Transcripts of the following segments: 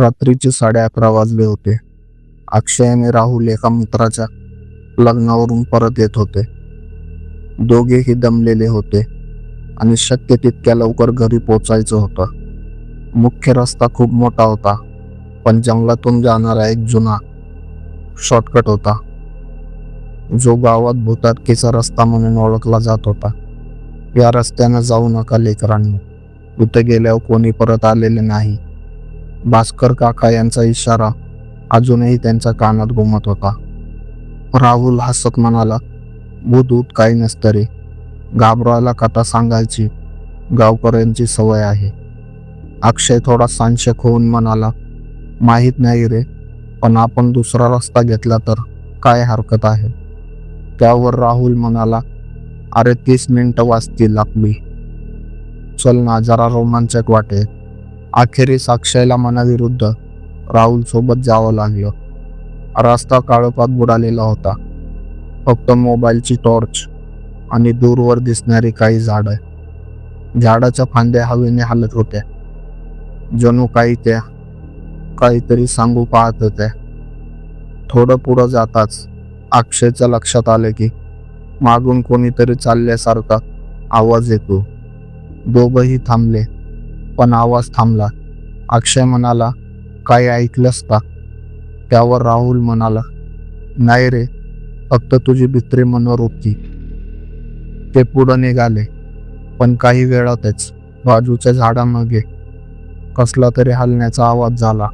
रात्रीचे साडे अकरा वाजले होते. अक्षय आणि राहुल एका मित्राच्या लग्नावरून परत येत होते. दोघेही दमलेले होते आणि शक्य तितक्या लवकर घरी पोचायचं होतं. मुख्य रस्ता खूप मोठा होता पण जंगलातून जाणारा एक जुना शॉर्टकट होता. जो गावात भूताटकीचा रस्ता म्हणून ओळखला जात होता. या रस्त्यानं जाऊ नका लेकरांनी. इथं गेल्यावर कोणी परत आलेले नाही. भास्कर काका यांचा इशारा अजूनही त्यांच्या कानात घुमत होता. राहुल हसत म्हणाला भूत काही नसतं रे घाबरायला कथा सांगायची गावकऱ्यांची सवय आहे. अक्षय थोडा सांशक होऊन म्हणाला माहीत नाही रे पण आपण दुसरा रस्ता घेतला तर काय हरकत आहे? त्यावर राहुल म्हणाला अरे तीस मिनटं वाचतील लागली चल ना जरा रोमांचक वाटे अखेरीस अक्षयला मनाविरुद्ध राहुल सोबत जावं लागलं. रस्ता काळोखात बुडालेला होता. फक्त मोबाईलची टॉर्च आणि दूरवर दिसणारी काही झाडं. झाडाच्या फांद्या हवेने हालत होत्या. जणू काही त्या काहीतरी सांगू पाहत होत्या. थोडं पुढं जाताच अक्षयच्या लक्षात आलं की मागून कोणीतरी चालल्यासारखा आवाज येतो. दोघंही थांबले. पण आवाज थांबला. अक्षय म्हणाला काय ऐकलंस का? त्यावर राहुल म्हणाला नाही रे फक्त तुझी भित्री होती. ते पुढं निघाले पण काही वेळातच बाजूच्या झाडामागे कसला तरी हलण्याचा आवाज झाला.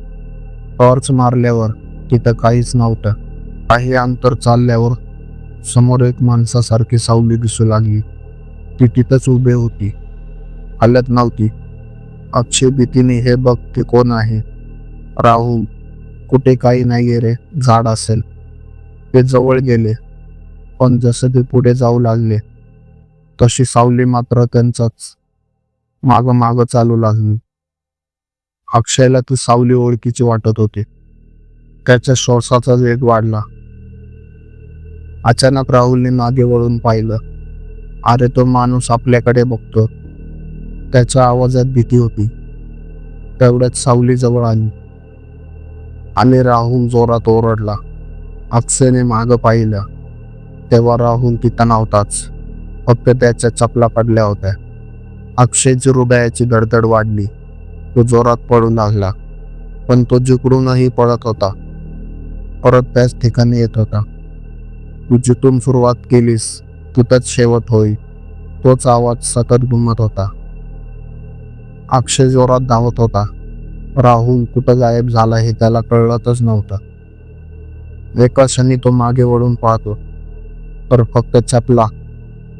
टॉर्च मारल्यावर तिथं काहीच नव्हतं. काही अंतर चालल्यावर समोर एक माणसासारखी सावली दिसू लागली. ती तिथंच उभी होती. हलत नव्हती. अक्षय भीतीने हे बघ ते कोण आहे. राहुल कुठे काही नाही रे झाड असेल. ते जवळ गेले. पण जसं ते पुढे जाऊ लागले तशी सावली मात्र त्यांचाच. माग माग चालू लागली. अक्षयला ती सावली ओळखीची वाटत होती. त्याच्या श्वासाचा वेग वाढला. अचानक राहुलने मागे वळून पाहिलं. अरे तो माणूस आपल्याकडे बघतो त्याच्या आवाजात भीती होती. तेवढ्यात सावली जवळ आली. आणि राहून जोरात ओरडला. अक्षयने माग पाहिलं. तेव्हा राहून तिथं नव्हताच. फक्त त्याच्या चपला पडल्या होत्या. अक्षयची हृदयाची धडधड वाढली. तो जोरात पडू लागला. पण तो जिकडूनही पडत होता परत त्याच ठिकाणी येत होता. तू जिथून सुरुवात केलीस तिथंच शेवट होई तोच आवाज सतत घुमत होता. अक्षय जोरात धावत होता. राहुल कुठं गायब झाला हे त्याला कळलंच नव्हतं. एका क्षणी तो मागे वळून पाहतो. तर फक्त चपला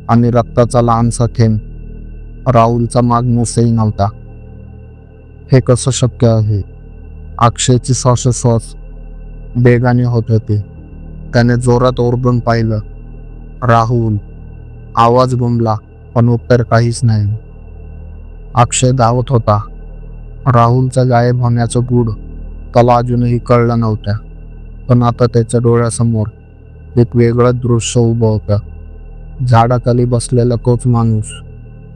आणि रक्ताचा लहानसा थेंब राहुलचा माग मुसही नव्हता. हे कसं शक्य आहे? अक्षयची श्वासोश्वास बेगाने होत होते. त्याने जोरात ओरडून पाहिलं. राहुल आवाज गुंबला पण उत्तर काहीच नाही. अक्षय धावत होता. राहुलचा गायब होण्याचं गूढ त्याला अजूनही कळलं नव्हतं. पण आता त्याच्या डोळ्यासमोर एक वेगळं दृश्य उभं होतं. झाडाखाली बसलेला तोच माणूस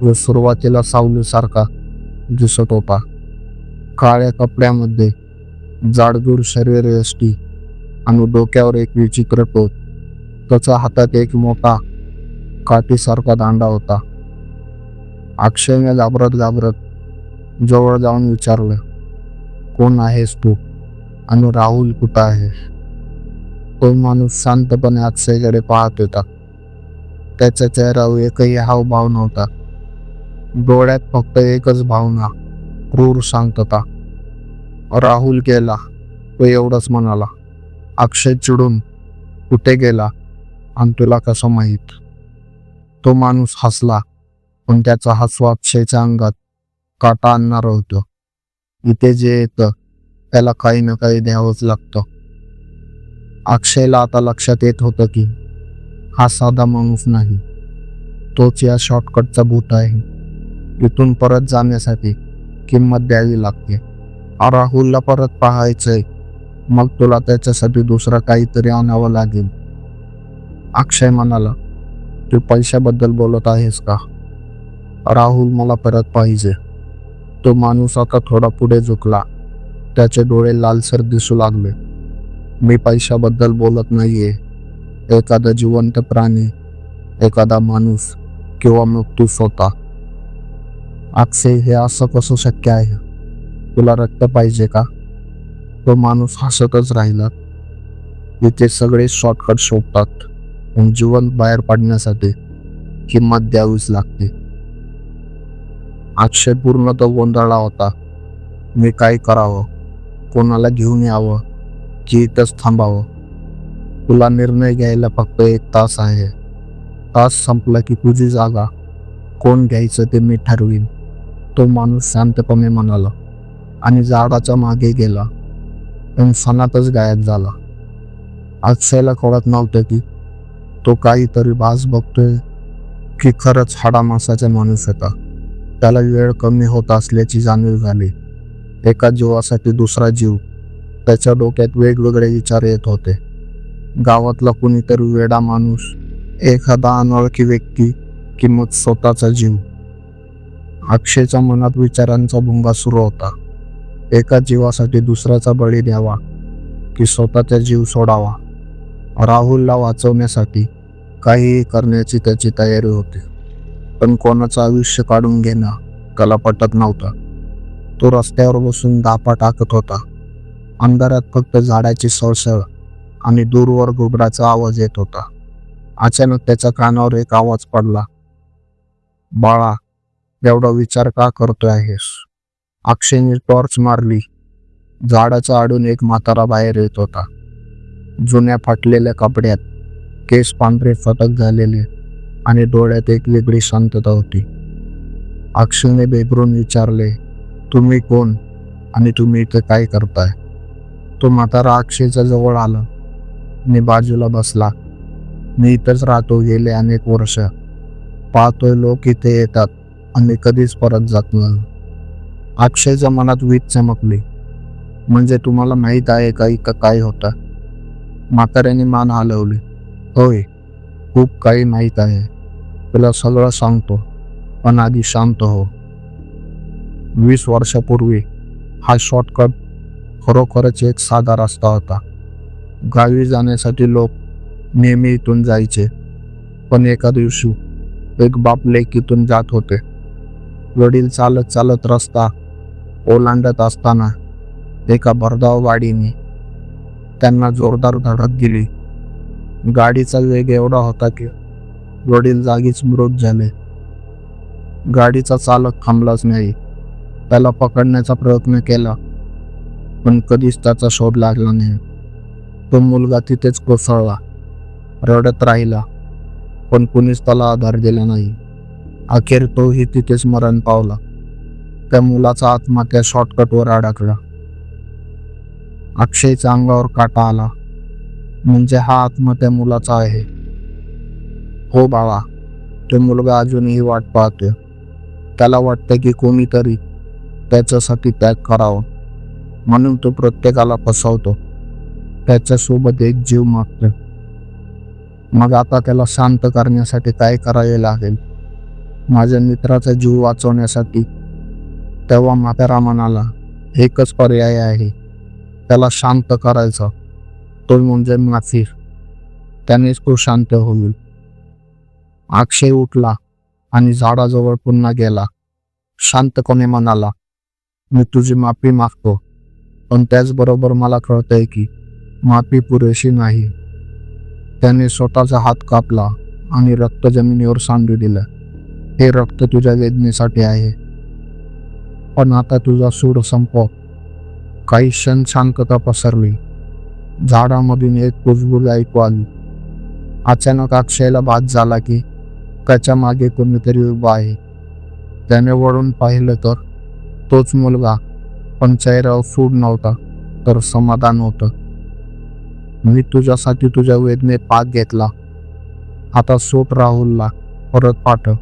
जो सुरुवातीला सावलीसारखा दिसत होता. काळ्या कपड्यामध्ये जाडजूड शरीर यष्टी आणि डोक्यावर एक विचित्र टोच. त्याच्या हातात एक मोठा काठीसारखा दांडा होता. अक्षयने घाबरत घाबरत जवळ जाऊन विचारलं कोण आहेस तू? आणि राहुल कुठं आहे? तो माणूस शांतपणे अक्षयकडे पाहत होता. त्याच्या चेहऱ्यावर एकही हावभाव नव्हता. डोळ्यात फक्त एकच भावना क्रूर शांतता. राहुल गेला तो एवढंच म्हणाला अक्षय चिडून कुठे गेला? आणि तुला कसं माहीत? तो माणूस हसला. पण त्याचा हसू अक्षयच्या अंगात काटा आणणार होतो. इथे जे येतं त्याला काही ना काही द्यावंच लागतं. अक्षयला आता लक्षात येत होतं की हा साधा माणूस नाही. तोच या शॉर्टकटचा भूत आहे. इथून परत जाण्यासाठी किंमत द्यावी लागते. राहुलला परत पाहायचंय. मग तुला त्याच्यासाठी दुसरं काहीतरी आणावं लागेल. अक्षय म्हणाला तू पैशाबद्दल बोलत आहेस का? राहुल मला परत पाहिजे. तो माणूस आता थोडा पुढे झुकला. त्याचे डोळे लालसर दिसू लागले. मी पैशाबद्दल बोलत नाहीये. एखादा जिवंत प्राणी एखादा माणूस किंवा मग तू स्वतः. अक्षय हे असं कसं शक्य आहे? तुला रक्त पाहिजे का? तो माणूस हसतच राहिला. इथे सगळे शॉर्टकट शोधतात. पण जीवन बाहेर पडण्यासाठी किंमत द्यावीच लागते. अक्षय पूर्ण तो गोंधळला होता. मी काय करावं? कोणाला घेऊन यावं? की इथंच थांबावं? तुला निर्णय घ्यायला फक्त एक तास आहे. तास संपला की तुझी जागा. कोण घ्यायचं ते मी ठरवीन. तो माणूस शांतपणे म्हणाला आणि झाडाच्या मागे गेला. पण सणातच गायब झाला. अक्षयला कळत नव्हतं की तो काहीतरी बाज बघतोय की खरंच हाडामासाचा माणूस होता. त्याला वेळ कमी होत असल्याची जाणीव झाली. एका जीवासाठी दुसरा जीव. त्याच्या डोक्यात वेगवेगळे विचार येत होते. गावातला कुणीतरी वेडा माणूस एखादा अनोळखी व्यक्ती किंमत स्वतःचा जीव. अक्षयच्या मनात विचारांचा भुंगा सुरू होता. एका जीवासाठी दुसऱ्याचा बळी द्यावा की स्वतःचा जीव सोडावा. राहुलला वाचवण्यासाठी काहीही करण्याची त्याची तयारी होती. पण कोणाचं आयुष्य काढून घेणं त्याला पटत नव्हतं. तो रस्त्यावर बसून दापा टाकत होता. अंधारात फक्त झाडाची सळसळ आणि दूरवर घुबडाचा आवाज येत होता. अचानक त्याच्या कानावर एक आवाज पडला. बाळा एवढा विचार का करतोय आहेस? अक्षयने टॉर्च मारली. झाडाचा आडून एक म्हातारा बाहेर येत होता. जुन्या फाटलेल्या कपड्यात केस पांढरे फटक झालेले आणि डोळ्यात एक वेगळी शांतता होती. अक्षयने बेबरून विचारले तुम्ही कोण आणि तुम्ही इथं काय करताय? तो म्हातारा अक्षयच्या जवळ आला. मी बाजूला बसला. मी इथंच राहतो गेले अनेक वर्ष. पाहतोय लोक इथे येतात आणि कधीच परत जात नाही. अक्षयच्या मनात वीज चमकली. म्हणजे तुम्हाला माहीत आहे का इथं काय होतं? म्हाताऱ्याने मान हलवली. होय खूप काही माहीत आहे. तुला सगळं सांगतो पण आधी शांत हो. वीस वर्षापूर्वी हा शॉर्टकट खरोखरच एक साधा रस्ता होता. गावी जाण्यासाठी लोक नेहमी इथून जायचे पण एका दिवशी एक बाप लेकीतून जात होते. वडील चालत चालत रस्ता ओलांडत असताना एका भरधाव वाडीने त्यांना जोरदार धडक दिली. गाडीचा वेग एवढा होता की वडील जागीच मृत झाले. गाडीचा चालक थांबलाच नाही. त्याला पकडण्याचा प्रयत्न केला पण कधीच त्याचा शोध लागला नाही. तो मुलगा तिथेच कोसळला रडत राहिला पण कुणीच त्याला आधार दिला नाही. अखेर तोही तिथेच मरण पावला. त्या मुलाचा आत्मा त्या शॉर्टकटवर अडकला. अक्षयच्या अंगावर काटा आला. म्हणजे हा आत्मा त्या मुलाचा आहे. हो बाळा ते मुलगा अजूनही वाट पाहतोय. त्याला वाटतं की कोणीतरी त्याच्यासाठी त्याग करावं. म्हणून तो प्रत्येकाला फसवतो. त्याच्यासोबत एक जीव मागतो. मग आता त्याला शांत करण्यासाठी काय करावे लागेल? माझ्या मित्राचा जीव वाचवण्यासाठी तेव्हा म्हातारा म्हणाला एकच पर्याय आहे. त्याला शांत करायचं. तो म्हणजे माफी त्यानेच तो शांत होईल अक्षय उठला आणि झाडाजवळ पुन्हा गेला. शांतपणे म्हणाला मी तुझी माफी मागतो पण त्याचबरोबर मला कळतंय की माफी पुरेशी नाही. त्याने स्वतःचा हात कापला आणि रक्त जमिनीवर सांडू दिलं. हे रक्त तुझ्या वेदनेसाठी आहे. पण आता तुझा सूड संपव. काही क्षण शांतता पसरली. झाडामधून एक कुजबुज ऐकू आली. अचानक अक्षयला बाद झाला की त्याच्यामागे कोणीतरी उभा आहे. त्याने वळून पाहिलं तर तोच मुलगा पण चेहऱ्यावर सूड नव्हता तर समाधान होतं. मी तुझ्यासाठी तुझ्या वेदनेत पाक घेतला. आता सोट राहुलला परत पाठव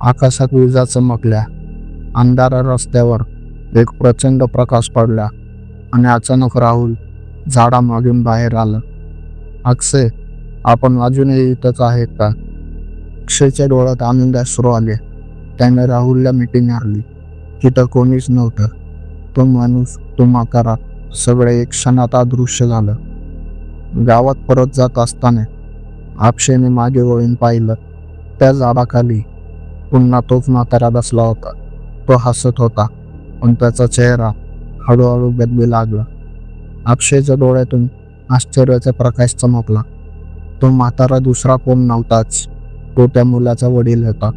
आकाशात विजा चमकल्या. अंधारा रस्त्यावर एक प्रचंड प्रकाश पडला आणि अचानक राहुल झाडामागून बाहेर आलं. अक्षय आपण अजूनही इथंच आहेत का? अक्षयच्या डोळ्यात आनंद सुरू आले. त्याने राहुलला मिटिंग हरली तिथं कोणीच नव्हतं. तो माणूस तो म्हातारा सगळे एक क्षणात अदृश्य झालं. गावात परत जात असताना अक्षयने मागे वळून पाहिलं त्या झाडाखाली पुन्हा तोच म्हातारा बसला होता. तो हसत होता. पण त्याचा चेहरा हळूहळू बदलू लागला. अक्षयच्या डोळ्यातून आश्चर्याचा प्रकाश चमकला. तो म्हातारा दुसरा कोण नव्हताच. तो त्या मुलाचा वडील होता.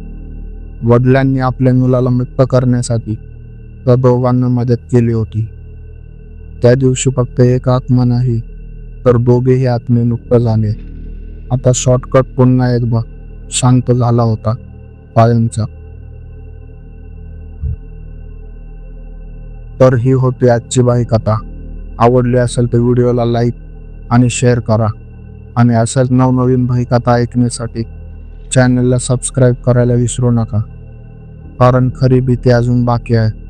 वडिलांनी आपल्या मुलाला मुक्त करण्यासाठी त्या दोघांना मदत केली होती. त्या दिवशी फक्त एक आत्मा नाही तर दोघेही आत्मे मुक्त झाले. आता शॉर्टकट पुन्हा एकदा शांत झाला होता पायांचा. तर ही होती आजची बाई कथा आवडली असेल तर व्हिडिओला लाईक आणि शेअर करा. आणि अशाच नवनवीन भाई कथा ऐकण्यासाठी चॅनलला सबस्क्राईब करायला विसरू नका. कारण खरी भीती अजून बाकी आहे.